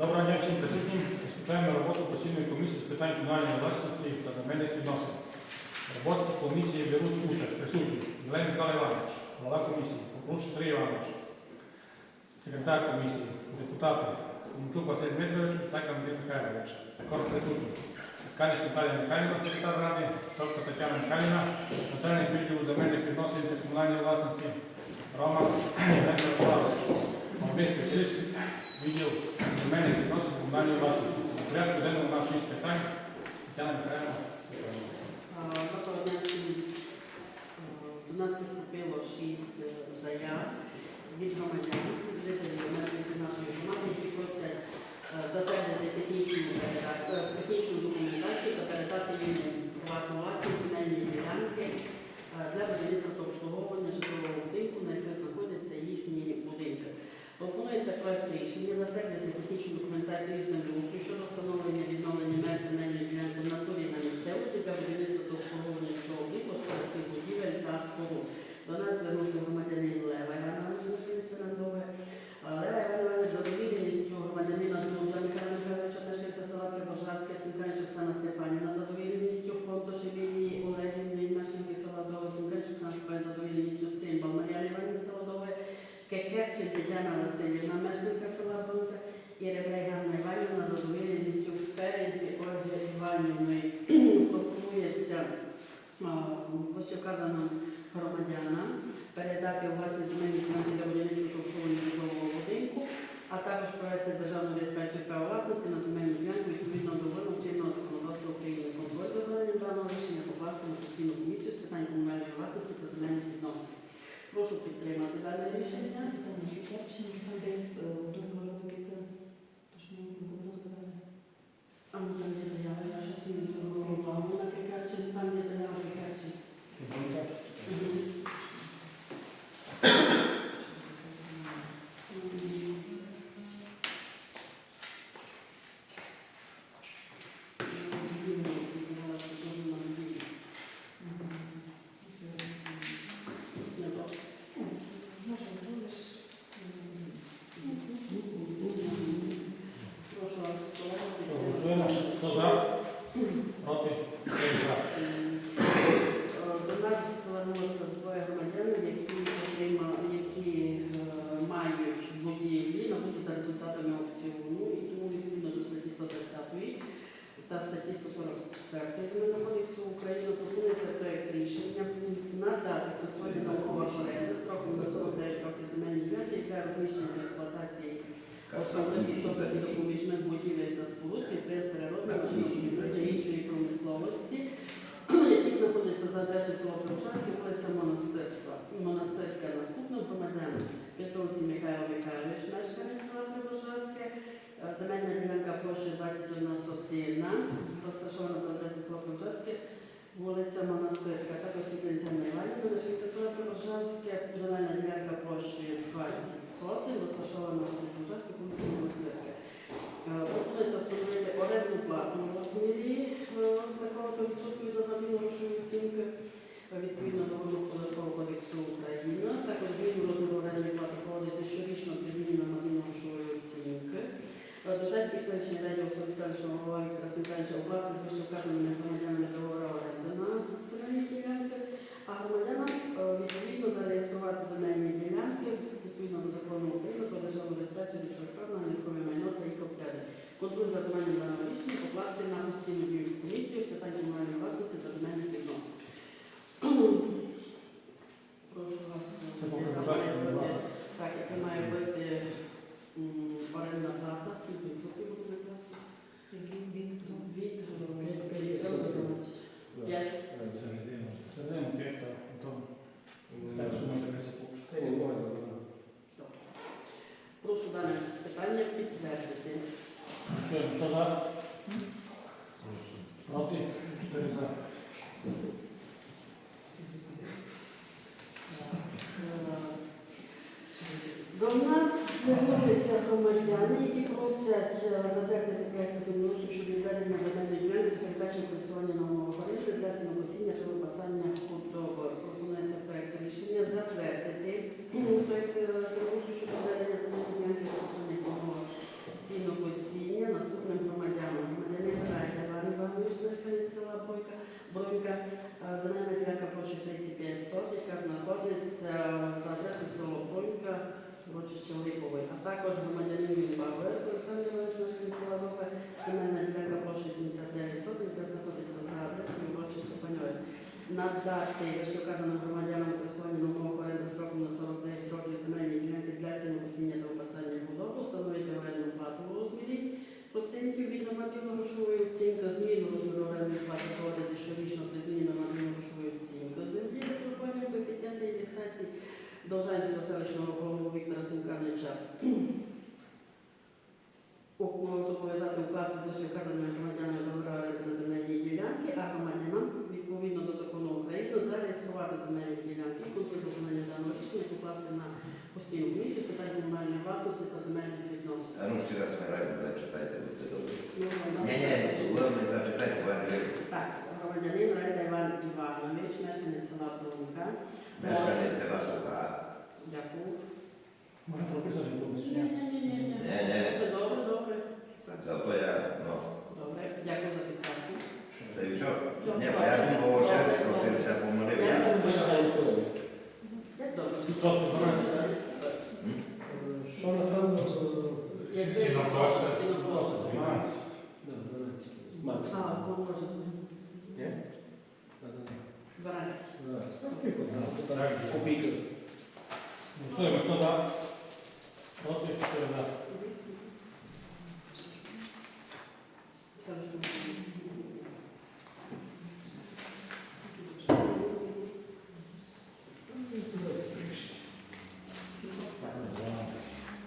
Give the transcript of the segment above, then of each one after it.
Доброго дня всім присутнім. Розпочинаємо роботу постійної комісії з питань комунальної власності та земельних відносин. В роботі комісії беруть участь присутні Євген Михайло Іванович, голова комісії, Попруч Сергій Іванович, секретар комісії, депутати Мунчук Василь Дмитрович, Стака Андрій Михайлович. Також присутні Каніч Наталія Михайлівна, секретар ради, Сотка Тетяна Михайлівна, начальник відділу земельних відносин та комунальної власності, Рома Євген Ярославович, Мовний спеціаліст відділ земельних відносин комунальної власності. Порядку денному у нас питань. Тетяна Михайлівна. Власності на земельну ділянку відповідно до вимог чинного законодавства України. Контроль за виконанням даного рішення покласти на постійну комісію з питань комунальної власності та земельних відносин. Прошу підтримати дане рішення. Основних істотних допоміжних будівель та споруд підприємств іншої промисловості, які знаходяться за адресою села Прочанське, вулиця Монастирства. Монастирська наступна громадян Петровці Михайло Михайлович, мешканець села Прибожарське, Е, земельна ділянка площі 21 сотина, розташована за адресою села Прочанське, вулиця Монастирська, також Світлиця Іванівна, мешканка села Прибожарське, земельна ділянка площі 20 сотин, розташована в вулиця Монастирська. Е, Пропонується встановити орендну плату в розмірі е, такого відсотку від одного грошової оцінки е, відповідно до вимог податкового кодексу України. Також зміну розміру орендної плати проводити щорічно при зміні нормативно грошової оцінки. Е, До Жальських особи селищного голова Віктора Сенкевича у власність вище вказаними громадянами договору оренди на земельні ділянки, а громадянам е, відповідно зареєструвати земельні ділянки відповідно до закону України про державну реєстрацію на нерухоме майно та їх обтяжень. Контроль за виконанням даного рішення покласти на постійну діючу комісію з питань комунальної власності та Прошу дане питання підтвердити. Що, хто за? Проти? Чотири за. До нас звернулися громадяни, які просять е, затвердити проєкт землеустрою щодо відведення земельної ділянки, передбачення користування на умовах оренди для сінокосіння та випасання худоби. Пропонується проєкт рішення затвердити проєкт е, землеустрою щодо відведення земельної ділянки користування на умовах сінокосіння надати вище вказаним громадянам на умовах оренди строком на 49 років земельні ділянки для сінокосіння та опасання худоби, встановити орендну плату у розмірі процентів від нормативно-грошової оцінки, зміну розміру орендної плати проводити щорічно при зміні нормативно-грошової оцінки землі для формування коефіцієнта індексації Должанського селищного голову Віктора Сенкарнича. Зобов'язати укласти з вище вказаними громадянами договори на земельні ділянки, а громадянам відповідно до закону зареєструвати земельні ділянки і контроль за виконання даного рішення покласти на постійну комісію питань комунальної власності та земельних відносин. А ну ще раз ми радимо, зачитайте, будьте добрі. Ну, Ні, ні, ви не зачитайте, Іван. Так, громадянин Райда Іван Іванович, мешканець села Бронка. Мешканець села Сука. Дякую. Можна прописати в комісії? Ні, ні, ні, ні, ні. Ні, ні, Добре, добре. зато я, ну, Добре, дякую за підказку. це і що? Ні, бо я думав, що я просився помолив. Я сам Почитаю слово. Як добре. 712. Що настало? Як Сінокоса. Сінокоса. 12. Да, 12. Макс. А, поможе. Ні? Да, да, 12. да. 12. Ну, прикольно. Так. Так, Копійка. Голосуємо. Хто за? Проти? 4 за.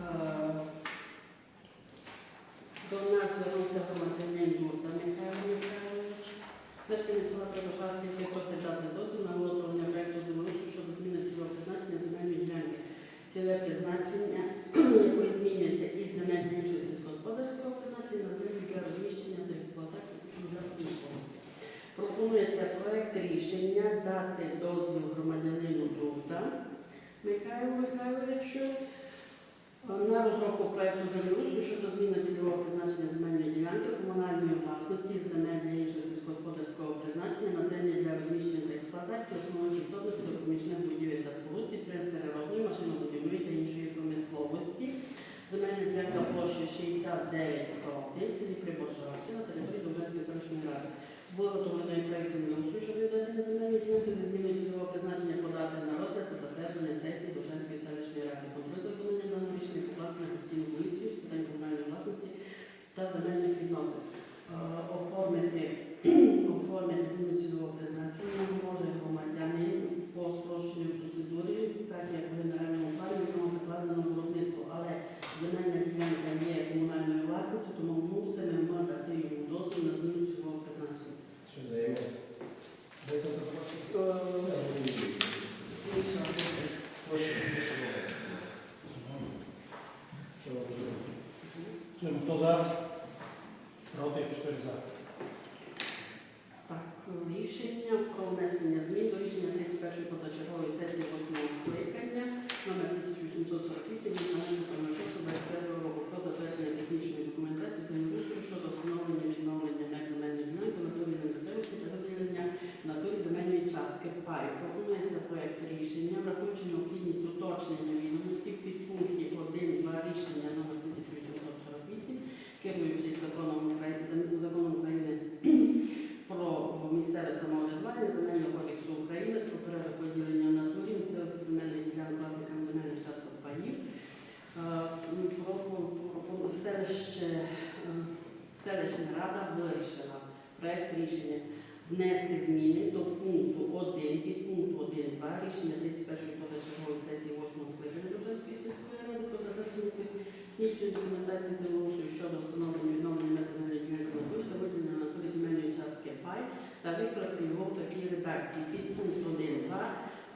Е, До нас звернувся громадянин Дурта Михайло Михайлович. Прибашавський, який просить дати дозвіл на виготовлення проєкту землеустрою щодо зміни цільового призначення земельної ділянки. Цільове призначення, якої змінюється із земель сільськогосподарського призначення на Михайловичу розробку проекту землеустрою щодо зміни цільового призначення земельної ділянки комунальної власності з земель для іншого сільськогосподарського призначення на землі для розміщення та експлуатації основних до допоміжних будівель та споруд, підприємств переробної, машинобудівної та іншої промисловості. Земельна ділянка площею 69 сотень селі Приборжавки на території Довжанської селищної ради. Було Виготовлений проєкт землеустрою щодо відведення земельної ділянки зі зміною цільового призначення подати на розгляд та затвердження сесії Довжанської селищної ради. Контроль за виконанням даного рішення покласти на постійну комісію з питань комунальної власності та земельних відносин. Е, Оформити, оформити зміну цільового призначення може громадянин по спрощеній процедурі, так як в генеральному плані в ньому закладено виробництво, але земельна ділянка є комунальною власністю, тому мусимо дати йому дозвіл на зміну цільового призначення. Що заявив? Де це прошу? Прошу. Що розумію? Голосуємо. Хто за? Проти? 4 за. Так, рішення про внесення змін до рішення 31 позачергової сесії 8 скликання номер 1848 від 12.06.21 року про затвердження технічної документації землеустрою щодо встановлення відновлення меж земельної ділянки на території місцевості та виділення натурі земельної частки паю. Пропонується проект рішення, враховуючи необхідність уточнення відомості в підпункті 1, 2 рішення номер 1848, керуючись законом України, законом України про місцеве самоврядування Земельного кодексу України про порядок виділення в натурі місцевості земельних ділянок власникам земельних часток паїв. Е, про- про- Селище, е, селищна рада вирішила проект рішення внести зміни до пункту 1 і пункту 1.2 рішення 31 позачергової сесії 8 скликання Довженської сільської ради про затвердження технічної документації землеустрою щодо встановлення відновлення земельної ділянки та виділення на турі земельної частки пай та викласти його в такій редакції. Під пункт 1.2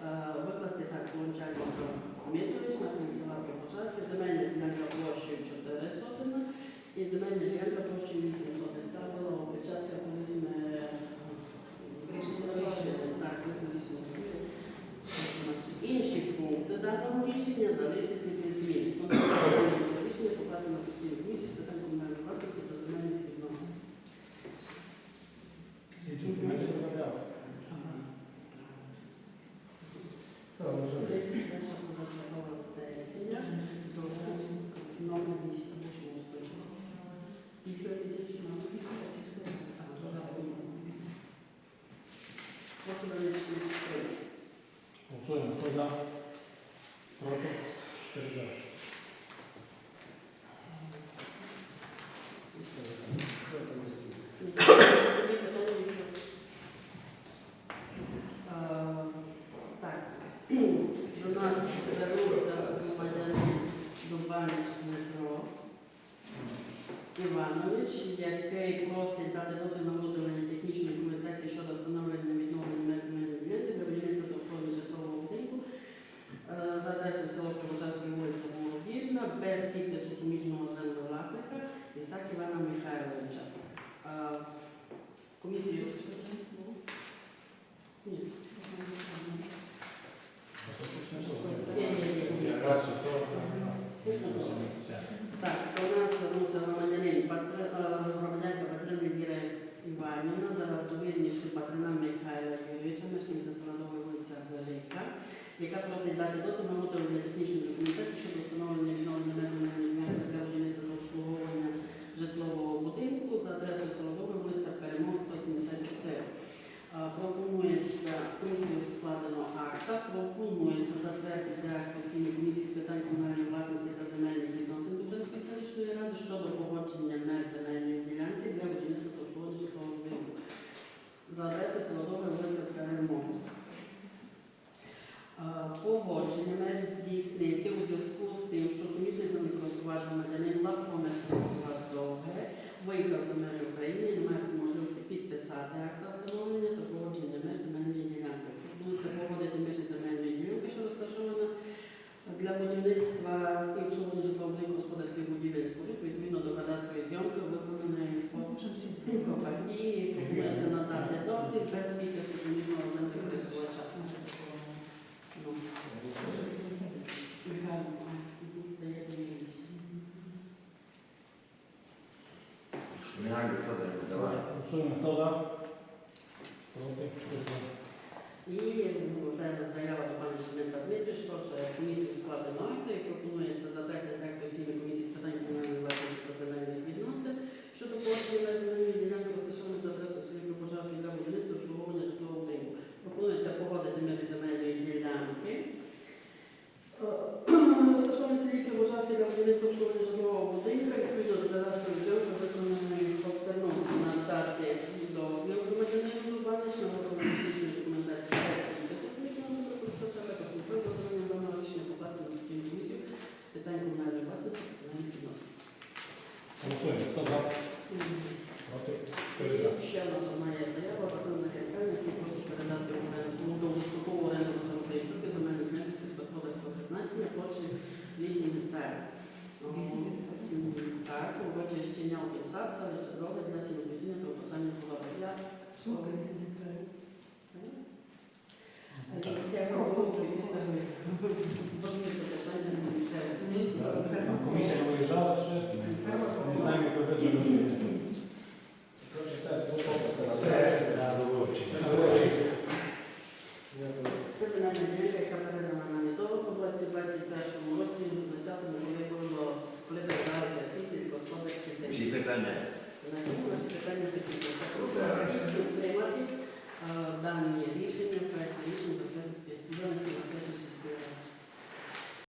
е, викласти так Лончак Мітович, мешканець села Припочаське, земельна ділянка площею 4 До нас звернувся громадянин Дубанич Дмитро Іванович, який просить дати дозвіл на виготовлення технічної документації щодо встановлення відновлення земельної ділянки для будівництва довкола житлового будинку е, за адресою село Кровожанської вулиці Володільна без підпису суміжного землевласника Ісак Івана Михайловича. Е, Комісію